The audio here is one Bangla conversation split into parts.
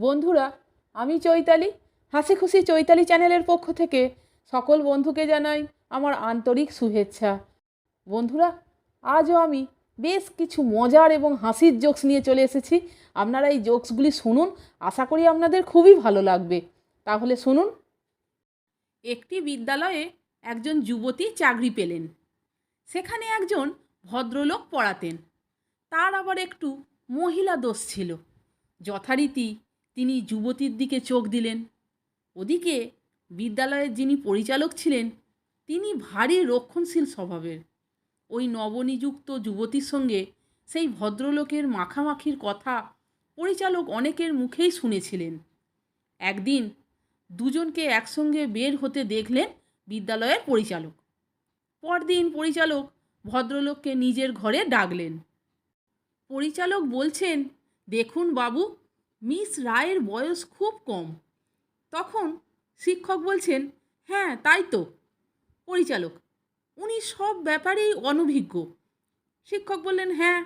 বন্ধুরা, আমি চৈতালি হাসি খুশি চৈতালি চ্যানেলের পক্ষ থেকে সকল বন্ধুকে জানাই আমার আন্তরিক শুভেচ্ছা। বন্ধুরা, আজও আমি বেশ কিছু মজার এবং হাসির জোকস নিয়ে চলে এসেছি। আপনারা এই জোকসগুলি শুনুন, আশা করি আপনাদের খুবই ভালো লাগবে। তাহলে শুনুন। একটি বিদ্যালয়ে একজন যুবতী চাকরি পেলেন। সেখানে একজন ভদ্রলোক পড়াতেন। তার আবার একটু মহিলা দোষ ছিল। যথারীতি তিনি যুবতীর দিকে চোখ দিলেন। ওদিকে বিদ্যালয়ের যিনি পরিচালক ছিলেন, তিনি ভারী রক্ষণশীল স্বভাবের। ওই নবনিযুক্ত যুবতীর সঙ্গে সেই ভদ্রলোকের মাখামাখির কথা পরিচালক অনেকের মুখেই শুনেছিলেন। একদিন দুজনকে একসঙ্গে বের হতে দেখলেন বিদ্যালয়ের পরিচালক। পরদিন পরিচালক ভদ্রলোককে নিজের ঘরে ডাকলেন। পরিচালক বলছেন, দেখুন বাবু মিস রায়ের বয়স খুব কম। তখন শিক্ষক বলছেন হ্যাঁ তাই তো। পরিচালক, উনি সব ব্যাপারেই অনভিজ্ঞ। শিক্ষক বললেন হ্যাঁ।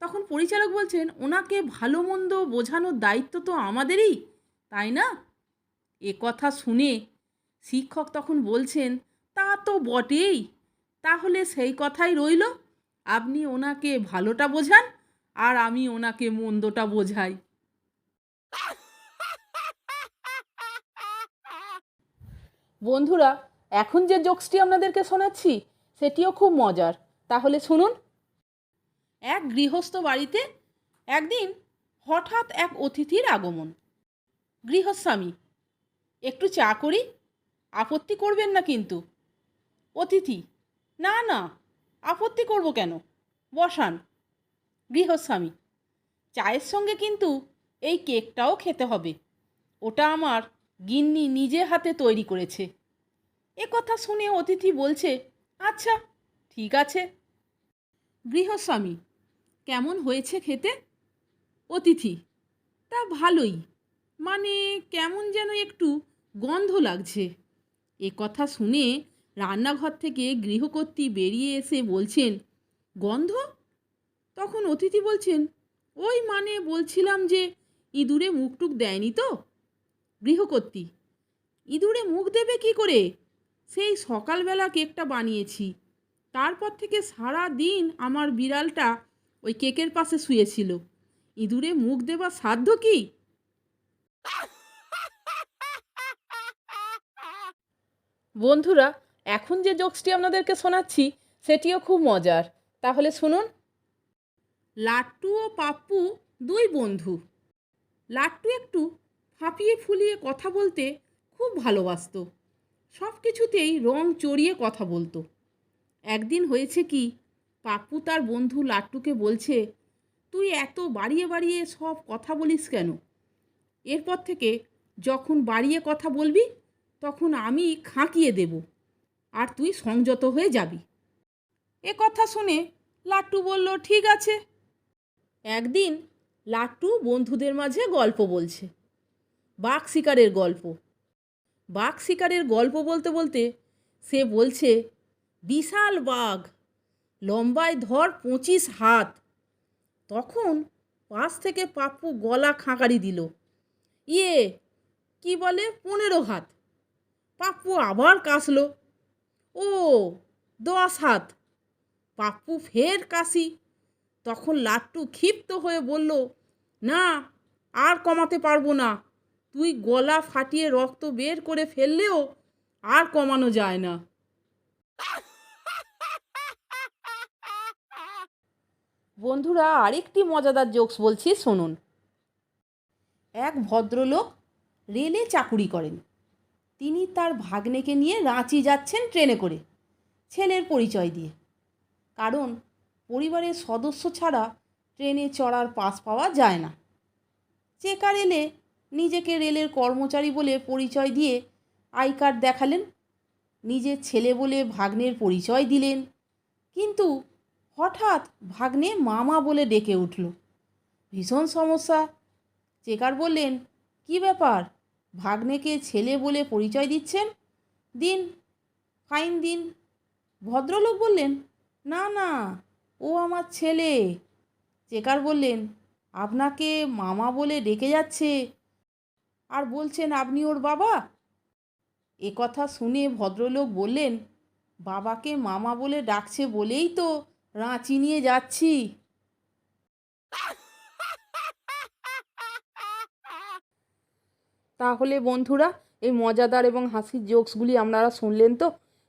তখন পরিচালক বলছেন, ওনাকে ভালো মন্দ বোঝানোর দায়িত্ব তো আমাদেরই, তাই না? এ কথা শুনে শিক্ষক তখন বলছেন, তা তো বটেই। তাহলে সেই কথাই রইল, আপনি ওনাকে ভালোটা বোঝান, আর আমি ওনাকে মন্দটা বোঝাই। বন্ধুরা, এখন যে জোকসটি আপনাদেরকে শোনাচ্ছি, সেটিও খুব মজার। তাহলে শুনুন। এক গৃহস্থ বাড়িতে একদিন হঠাৎ এক অতিথির আগমন। গৃহস্বামী, একটু চা করি? আপত্তি করবেন না কিন্তু। অতিথি, না না, আপত্তি করব কেন? বসান। গৃহস্বামী, চায়ের সঙ্গে কিন্তু এই কেকটাও খেতে হবে। ওটা আমার গিন্নি নিজে হাতে তৈরি করেছে। এ কথা শুনে অতিথি বলছে আচ্ছা ঠিক আছে। গৃহস্বামী, কেমন হয়েছে খেতে? অতিথি, তা ভালোই। মানে কেমন যেন একটু গন্ধ লাগছে। এ কথা শুনে রান্নাঘর থেকে গৃহকর্ত্রী বেরিয়ে এসে বলছেন, গন্ধ? তখন অতিথি বলছেন, ওই মানে বলছিলাম যে ইঁদুরে মুখটুক দেয়নি তো? গৃহকর্ত্রী ইঁদুরে মুখ দেবে কি করে? সেই সকালবেলা কেকটা বানিয়েছি। তারপর থেকে সারা দিন আমার বিড়ালটা ওই কেকের পাশে শুয়েছিল। ইঁদুরে মুখ দেবার সাধ্য কি? বন্ধুরা এখন যে জোকসটি আপনাদেরকে শোনাচ্ছি সেটিও খুব মজার। তাহলে শুনুন। লাট্টু ও পাপ্পু দুই বন্ধু। লাট্টু একটু ফাঁপিয়ে ফুলিয়ে কথা বলতে খুব ভালোবাসত। সব কিছুতেই রং চড়িয়ে কথা বলতো। একদিন হয়েছে কি, পাপ্পু তার বন্ধু লাট্টুকে বলছে, তুই এত বাড়িয়ে বাড়িয়ে সব কথা বলিস কেন? এরপর থেকে যখন বাড়িয়ে কথা বলবি, তখন আমি খাঁকিয়ে দেব আর তুই সংযত হয়ে যাবি। এ কথা শুনে লাট্টু বলল, ঠিক আছে। একদিন লাট্টু বন্ধুদের মাঝে গল্প বলছে। বাঘ শিকারের গল্প। বাঘ শিকারের গল্প বলতে বলতে সে বলছে, বিশাল বাঘ, লম্বায় ধর পঁচিশ হাত। তখন পাশ থেকে পাপ্পু গলা খাঁকারি দিল ইয়ে কি বলে, পনেরো হাত। পাপ্পু আবার কাশলো, ও, দশ হাত। পাপ্পু ফের কাশি তখন লাট্টু ক্ষিপ্ত হয়ে বলল, না, আর কমাতে পারব না। তুই গলা ফাটিয়ে রক্ত বের করে ফেললেও আর কমানো যায় না। বন্ধুরা, আরেকটি মজাদার জোকস বলছি, শুনুন। এক ভদ্রলোক রেলে চাকুরি করেন। তিনি তার ভাগ্নেকে নিয়ে রাঁচি যাচ্ছেন ট্রেনে করে, ছেলের পরিচয় দিয়ে। কারণ পরিবারের সদস্য ছাড়া ট্রেনে চড়ার পাস পাওয়া যায় না। চেকার এলে নিজেকে রেলের কর্মচারী বলে পরিচয় দিয়ে আই কার্ড দেখালেন। নিজের ছেলে বলে ভাগ্নের পরিচয় দিলেন। কিন্তু হঠাৎ ভাগ্নে মামা বলে ডেকে উঠল। ভীষণ সমস্যা। চেকার বললেন, কি ব্যাপার? ভাগ্নেকে ছেলে বলে পরিচয় দিচ্ছেন? দিন, ফাইন দিন। ভদ্রলোক বললেন, না না ও আমার ছেলে। চেকার বললেন, আপনাকে মামা বলে ডেকে যাচ্ছে। আর বলছেন, আপনি ওর বাবা? এ কথা শুনে ভদ্রলোক বললেন, বাবাকে মামা বলে ডাকছে বলেই তো রাঁচি নিয়ে যাচ্ছি। তাহলে বন্ধুরা, এই মজাদার এবং হাসির জোকসগুলি আপনারা শুনলেন তো?